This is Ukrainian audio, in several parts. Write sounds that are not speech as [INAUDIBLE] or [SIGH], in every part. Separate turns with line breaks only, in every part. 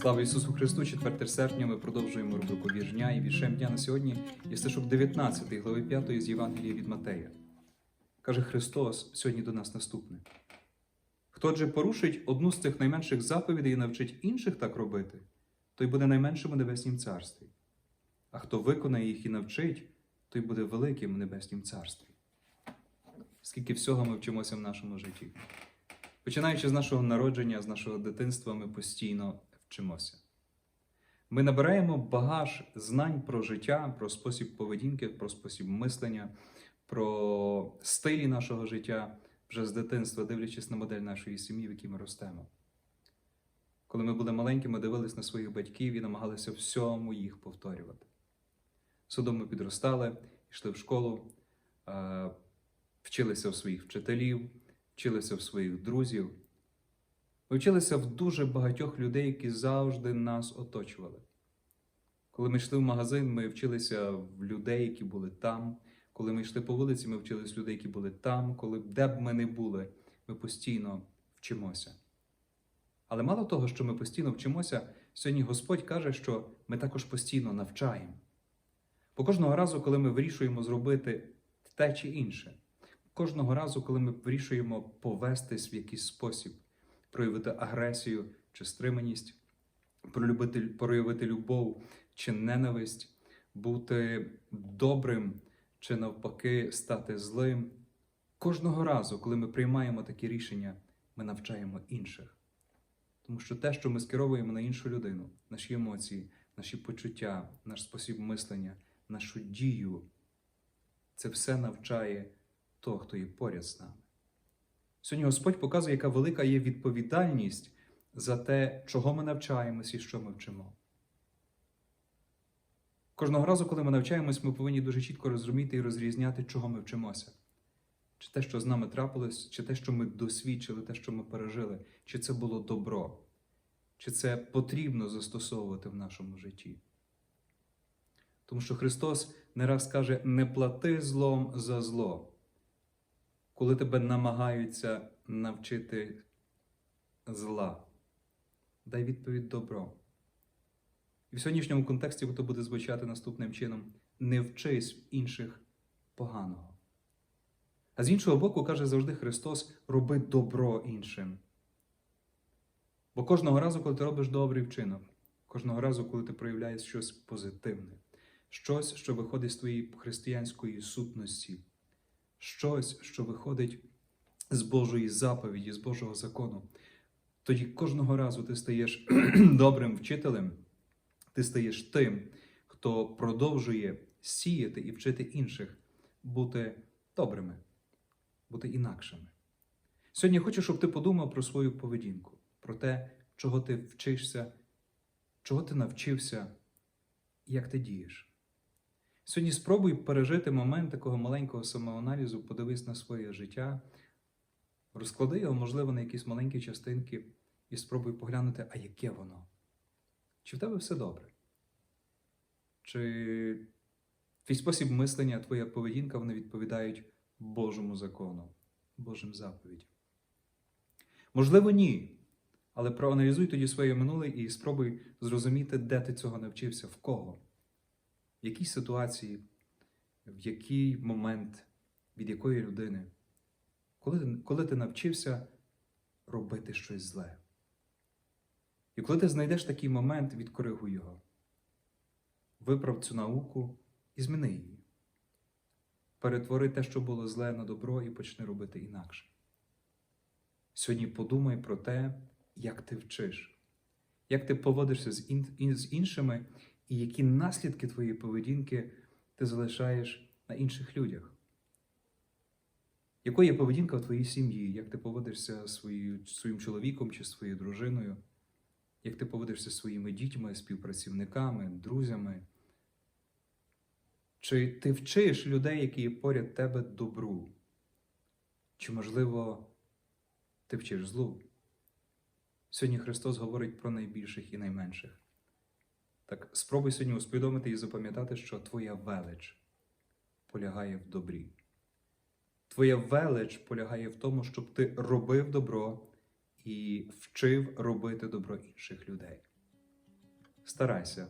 Слава Ісусу Христу! 4 серпня ми продовжуємо рубрику «Вірш дня і віршем дня на сьогодні є стишок 19 глави 5 з Євангелія від Матея. Каже Христос сьогодні до нас наступне: Хто же порушить одну з цих найменших заповідей і навчить інших так робити, той буде найменшим у небеснім царстві. А хто виконає їх і навчить, той буде великим у небеснім царстві. Скільки всього ми вчимося в нашому житті. Починаючи з нашого народження, з нашого дитинства, ми постійно вчимося. Ми набираємо багаж знань про життя, про спосіб поведінки, про спосіб мислення, про стилі нашого життя вже з дитинства, дивлячись на модель нашої сім'ї, в якій ми ростемо. Коли ми були маленькими, дивились на своїх батьків і намагалися всьому їх повторювати. Судом ми підростали, йшли в школу, е, вчилися в своїх вчителів, вчилися в своїх друзів. Ми вчилися в дуже багатьох людей, які завжди нас оточували. Коли ми йшли в магазин, ми вчилися в людей, які були там. Коли ми йшли по вулиці, ми вчилися в людей, які були там. Коли де б ми не були, ми постійно вчимося. Але мало того, що ми постійно вчимося, сьогодні Господь каже, що ми також постійно навчаємо. Бо кожного разу, коли ми вирішуємо зробити те чи інше, кожного разу, коли ми вирішуємо повестись в якийсь спосіб, проявити агресію чи стриманість, проявити, проявити любов чи ненависть, бути добрим чи навпаки стати злим. Кожного разу, коли ми приймаємо такі рішення, ми навчаємо інших. Тому що те, що ми скеровуємо на іншу людину, наші емоції, наші почуття, наш спосіб мислення, нашу дію, це все навчає того, хто є поряд з нами. Сьогодні Господь показує, яка велика є відповідальність за те, чого ми навчаємось і що ми вчимо. Кожного разу, коли ми навчаємось, ми повинні дуже чітко розуміти і розрізняти, чого ми вчимося. Чи те, що з нами трапилось, чи те, що ми досвідчили, те, що ми пережили, чи це було добро, чи це потрібно застосовувати в нашому житті. Тому що Христос не раз каже: не плати злом за зло, коли тебе намагаються навчити зла. Дай відповідь добро. І в сьогоднішньому контексті то буде звучати наступним чином: не вчись інших поганого. А з іншого боку, каже завжди Христос: роби добро іншим. Бо кожного разу, коли ти робиш добрий вчинок, кожного разу, коли ти проявляєш щось позитивне, щось, що виходить з твоєї християнської сутності, щось, що виходить з Божої заповіді, з Божого закону, тоді кожного разу ти стаєш [CLEARS THROAT] добрим вчителем, ти стаєш тим, хто продовжує сіяти і вчити інших бути добрими, бути інакшими. Сьогодні хочу, щоб ти подумав про свою поведінку, про те, чого ти вчишся, чого ти навчився, як ти дієш. Сьогодні спробуй пережити момент такого маленького самоаналізу, подивись на своє життя, розклади його, можливо, на якісь маленькі частинки і спробуй поглянути, а яке воно. Чи в тебе все добре? Чи твій спосіб мислення, твоя поведінка вони відповідають Божому закону, Божим заповідям? Можливо, ні. Але проаналізуй тоді своє минуле і спробуй зрозуміти, де ти цього навчився, в кого, в якій ситуації, в який момент, від якої людини, коли, коли ти навчився робити щось зле. І коли ти знайдеш такий момент, відкоригуй його. Виправ цю науку і зміни її. Перетвори те, що було зле на добро, і почни робити інакше. Сьогодні подумай про те, як ти вчиш, як ти поводишся з, ін... з іншими, і які наслідки твоєї поведінки ти залишаєш на інших людях. Якою є поведінка в твоїй сім'ї, як ти поводишся своїм, своїм чоловіком чи своєю дружиною, як ти поводишся своїми дітьми, співпрацівниками, друзями? Чи ти вчиш людей, які є поряд тебе добру? Чи, можливо, ти вчиш злу? Сьогодні Христос говорить про найбільших і найменших. Так спробуй сьогодні усвідомити і запам'ятати, що твоя велич полягає в добрі. Твоя велич полягає в тому, щоб ти робив добро і вчив робити добро інших людей. Старайся,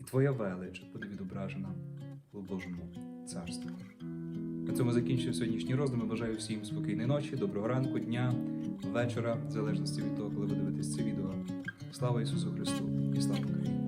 і твоя велич буде відображена у Божому царстві. На цьому закінчую сьогоднішній роздум. Бажаю всім спокійної ночі, доброго ранку, дня, вечора, в залежності від того, коли ви дивитесь це відео. Слава Ісусу Христу і слава Україні!